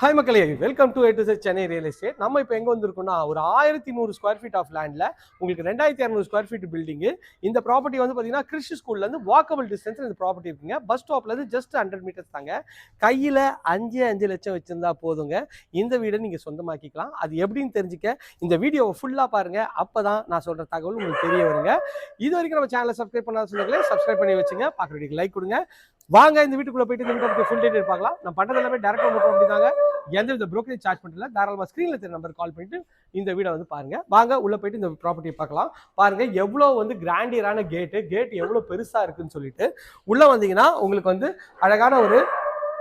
Hi மக்களே. Welcome to to Chennai real estate நம்ம இப்போ எங்கே வந்திருக்கோம்னா ஒரு ஆயிரத்தி நூறு ஸ்கொயர் ஃபீட் ஆஃப் லேண்டில் உங்களுக்கு ரெண்டாயிரத்தி இரநூறு ஸ்கொயர் ஃபீட் பில்டிங்கு இந்த ப்ராப்பர்ட்டி வந்து பார்த்தீங்கன்னா கிறிஸ்டி ஸ்கூல்லேருந்து வாக்கபிள் டிஸ்டன்ஸ் இந்த ப்ராப்பர்ட்டி இருக்குங்க. பஸ் ஸ்டாப்லேருந்து ஜஸ்ட் ஹண்ட்ரட் மீட்டர்ஸ் தாங்க. கையில் அஞ்சு அஞ்சு லட்சம் வச்சுருந்தா போதுங்க. இந்த வீடை நீங்கள் சொந்தமாக்கிக்கலாம். அது எப்படின்னு தெரிஞ்சுக்க இந்த வீடியோவை ஃபுல்லாக பாருங்கள் அப்போ தான் நான் சொல்கிற தகவல் உங்களுக்கு தெரிய வருங்க. இது வரைக்கும் நம்ம சேனலை சப்ஸ்கிரைப் பண்ணாத சொன்னீங்களே சப்ஸ்கிரைப் பண்ணி வச்சுங்க. பார்க்குற லைக் கொடுங்க. வாங்க இந்த வீட்டுக்குள்ளே போயிட்டு இந்த வீட்டை ஃபுல் டீட்டெயில் பார்க்கலாம். நான் பண்ணுறது எல்லாமே டேரக்டாக மட்டும் ப்ராப்பர்ட்டி தாங்க. எந்த வித ப்ரோக்கரேஜ் சார்ஜ் பண்ணல தாராளமாக ஸ்க்ரீனில் தெரிய நம்பர் கால் பண்ணிட்டு இந்த வீடை வந்து பாருங்க. வாங்க உள்ள போயிட்டு இந்த ப்ராப்பர்ட்டியை பார்க்கலாம். பாருங்க எவ்வளோ வந்து கிராண்டியரான கேட்டு கேட் எவ்வளோ பெருசா இருக்குன்னு சொல்லிட்டு. உள்ள வந்தீங்கன்னா உங்களுக்கு வந்து அழகான ஒரு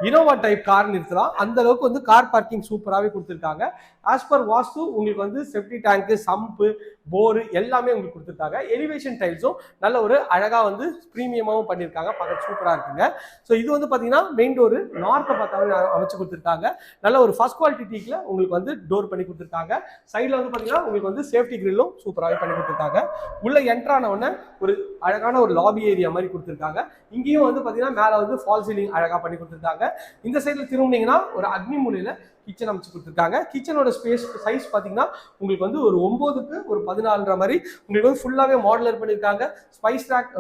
இனோவா டைப் கார் நிறுத்தலாம். அந்த அளவுக்கு வந்து கார் பார்க்கிங் சூப்பராகவே கொடுத்துருக்காங்க. ஆஸ் பர் வாஸ்து உங்களுக்கு வந்து செப்டி டேங்க்கு சம்பு போரு எல்லாமே உங்களுக்கு கொடுத்துருக்காங்க. எலிவேஷன் டைல்ஸும் நல்ல ஒரு அழகாக வந்து ப்ரீமியமாகவும் பண்ணியிருக்காங்க. பார்க்க சூப்பராக இருக்குங்க. ஸோ இது வந்து பார்த்தீங்கன்னா மெயின் டோர் நார்த்தை பார்த்தாவே அமைச்சு கொடுத்துருக்காங்க. நல்ல ஒரு ஃபர்ஸ்ட் குவாலிட்டி டீக்கில் உங்களுக்கு வந்து டோர் பண்ணி கொடுத்துருக்காங்க. சைடில் வந்து பார்த்தீங்கன்னா உங்களுக்கு வந்து சேஃப்டி கிரில்லும் சூப்பராகவே பண்ணி கொடுத்துருக்காங்க. உள்ள என்ட்ரான உடனே ஒரு அழகான ஒரு லாபி ஏரியா மாதிரி கொடுத்துருக்காங்க. இங்கேயும் வந்து பார்த்தீங்கன்னா மேலே வந்து ஃபால் சீலிங் அழகாக பண்ணி கொடுத்துருக்காங்க. இந்த சைடில் திரும்பினீங்கன்னா ஒரு அக்னி மூலையில் கிச்சன் அமைச்சு கொடுத்துருக்காங்க. கிச்சனோட ஸ்பேஸ் சைஸ் பார்த்தீங்கன்னா உங்களுக்கு வந்து ஒரு ஒம்போதுக்கு ஒரு பதினாலுன்ற மாதிரி உங்களுக்கு வந்து ஃபுல்லாகவே மாடலர் பண்ணியிருக்காங்க. ஸ்பைஸ் ரேக்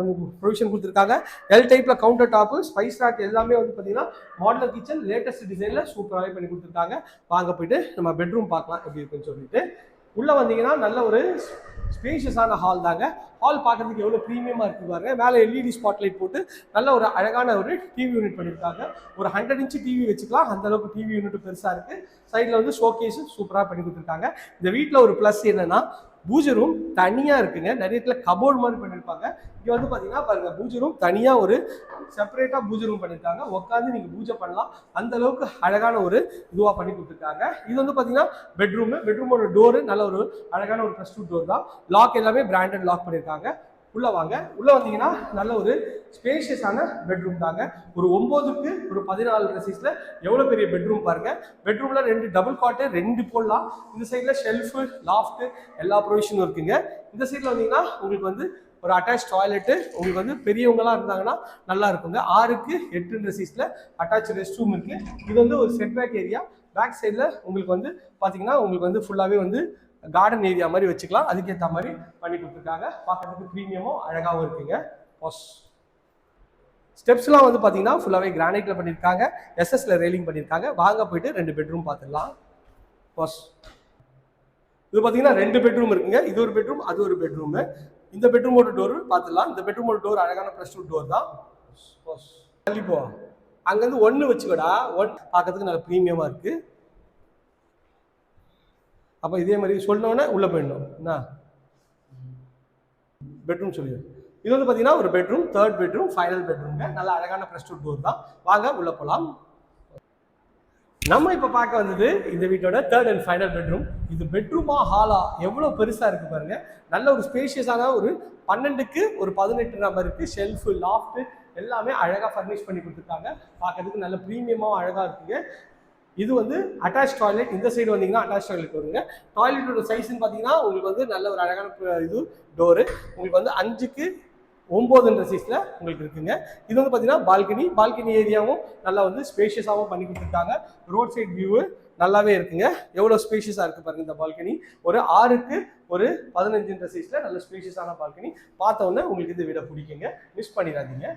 ப்ரொவிஷன் கொடுத்துருக்காங்க. எல் டைப்பில் கவுண்டர் டாப்பு ஸ்பைஸ் ரேக் எல்லாமே வந்து பார்த்தீங்கன்னா மாடலர் கிச்சன் லேட்டஸ்ட் டிசைனில் சூப்பராகவே பண்ணி கொடுத்துருக்காங்க. வாங்க போயிட்டு நம்ம பெட்ரூம் பார்க்கலாம் எப்படி இருக்குன்னு சொல்லிட்டு. உள்ளே வந்தீங்கன்னா நல்ல ஒரு ஸ்பேஷியஸான ஹால் தாங்க. ஹால் பார்க்குறதுக்கு எவ்வளோ ப்ரீமியமாக இருக்கு பாருங்க. மேலே எல்இடி ஸ்பாட்லைட் போட்டு நல்ல ஒரு அழகான ஒரு டிவி யூனிட் பண்ணியிருக்காங்க ஒரு ஹண்ட்ரட் இன்ச்சு டிவி வச்சுக்கலாம். அந்த அளவுக்கு டிவி யூனிட் பெருசாக இருக்குது சைடில் வந்து ஷோகேஸும் சூப்பராக பண்ணி கொடுத்துருக்காங்க. இந்த வீட்டில் ஒரு ப்ளஸ் என்னென்னா பூஜை ரூம் தனியாக இருக்குங்க. நிறைய இடத்துல கபோர்டு மாதிரி பண்ணியிருப்பாங்க இங்கே வந்து பார்த்தீங்கன்னா பாருங்க பூஜை ரூம் தனியாக ஒரு செப்பரேட்டாக பூஜை ரூம் பண்ணியிருக்காங்க உட்காந்து நீங்கள் பூஜை பண்ணலாம். அந்த அளவுக்கு அழகான ஒரு இதுவாக பண்ணி கொடுத்துருக்காங்க. இது வந்து பார்த்தீங்கன்னா பெட்ரூமு பெட்ரூமோட டோரு நல்ல ஒரு அழகான ஒரு ப்ளஸ் டூ டோர் தான். லாக் எல்லாமே பிராண்டட் லாக் பண்ணியிருக்காங்க உள்ளே வாங்க. உள்ளே வந்தீங்கன்னா நல்ல ஒரு ஸ்பேஷியஸான பெட்ரூம் தாங்க. ஒரு ஒம்போதுக்கு ஒரு பதினாலு சைஸ்ல எவ்வளோ பெரிய பெட்ரூம் பாருங்கள் பெட்ரூமில் ரெண்டு டபுள் காட்டு ரெண்டு போடலாம். இந்த சைடில் ஷெல்ஃபு லாஃப்ட்டு எல்லா ப்ரொவிஷனும் இருக்குங்க. இந்த சைடில் வந்தீங்கன்னா உங்களுக்கு வந்து ஒரு அட்டாச் டாய்லெட்டு உங்களுக்கு வந்து பெரியவங்களாம் இருந்தாங்கன்னா நல்லா இருக்குங்க. ஆறுக்கு எட்டுன்ற சீஸில் அட்டாச் ரெஸ்ட் ரூம் இருக்கு. இது வந்து ஒரு செட்பேக் ஏரியா பேக் சைடில் உங்களுக்கு வந்து பார்த்தீங்கன்னா உங்களுக்கு வந்து ஃபுல்லாகவே வந்து கார்டன் ஏரியா மாதிரி வச்சுக்கலாம். அதுக்கேற்ற மாதிரி பண்ணி கொடுத்துருக்காங்க. பார்க்கறதுக்கு ப்ரீமியமும் அழகாகவும் இருக்குங்க. பாஸ் ஸ்டெப்ஸ்லாம் வந்து பார்த்தீங்கன்னா ஃபுல்லாகவே கிரானைட்டில் பண்ணியிருக்காங்க எஸ்எஸ்ல ரெயிலிங் பண்ணியிருக்காங்க வாங்க போயிட்டு ரெண்டு பெட்ரூம் பார்த்துடலாம் பாஸ் இது பார்த்தீங்கன்னா ரெண்டு பெட்ரூம் இருக்குங்க. இது ஒரு பெட்ரூம் அது ஒரு பெட்ரூமு இந்த பெட்ரூமோட டோர் பார்த்துடலாம் இந்த பெட்ரூமோட டோர் அழகான ப்ளஸ் டூ டோர் தான் பாஸ் அங்கேருந்து ஒன்று வச்சுக்கடா. ஒன் பார்க்கறதுக்கு நல்ல ப்ரீமியமாக இருக்குது அப்போ இதே மாதிரி சொன்னோன்னே உள்ளே போயிடணும். என்ன? பெட்ரூம் சொல்லிடு. இது வந்து பார்த்தீங்கன்னா ஒரு பெட்ரூம் தேர்ட் பெட்ரூம் ஃபைனல் பெட்ரூம்ங்க நல்ல அழகான ப்ளஸ் டூ டோர் தான். வாங்க உள்ளே போகலாம் நம்ம இப்போ பார்க்க வந்தது இந்த வீட்டோட தேர்ட் அண்ட் ஃபைனல் பெட்ரூம் இது பெட்ரூமா ஹாலா எவ்வளோ பெருசாக இருக்குது பாருங்க. நல்ல ஒரு ஸ்பேஷியஸான ஒரு பன்னெண்டுக்கு ஒரு பதினெட்டு நம்பருக்கு ஷெல்ஃபு லாஃப்ட்டு எல்லாமே அழகாக ஃபர்னிஷ் பண்ணி கொடுத்துருக்காங்க. பார்க்கறதுக்கு நல்ல ப்ரீமியமாக அழகாக இருக்குங்க. இது வந்து அட்டாச் டாய்லெட் இந்த சைடு வந்தீங்கன்னா அட்டாச் டாய்லெட் வருங்க. டாய்லெட்டோட சைஸ்ன்னு பார்த்தீங்கன்னா உங்களுக்கு வந்து நல்ல ஒரு அழகான இது டோரு உங்களுக்கு வந்து அஞ்சுக்கு ஒம்போதுன்ற சைஸில் உங்களுக்கு இருக்குங்க. இது வந்து பார்த்தீங்கன்னா பால்கனி பால்கனி ஏரியாவும் நல்லா வந்து ஸ்பேஷியஸாகவும் பண்ணி கொடுத்துருக்காங்க. ரோட் சைட் வியூவு நல்லாவே இருக்குங்க. எவ்வளோ ஸ்பேஷியஸாக இருக்குது பாருங்க இந்த பால்கனி ஒரு ஆறுக்கு ஒரு பதினஞ்சுன்ற சைஸில் நல்ல ஸ்பேஷியஸான பால்கனி பார்த்தோன்னே உங்களுக்கு இந்த வீடை பிடிக்குங்க. மிஸ் பண்ணிடாதீங்க.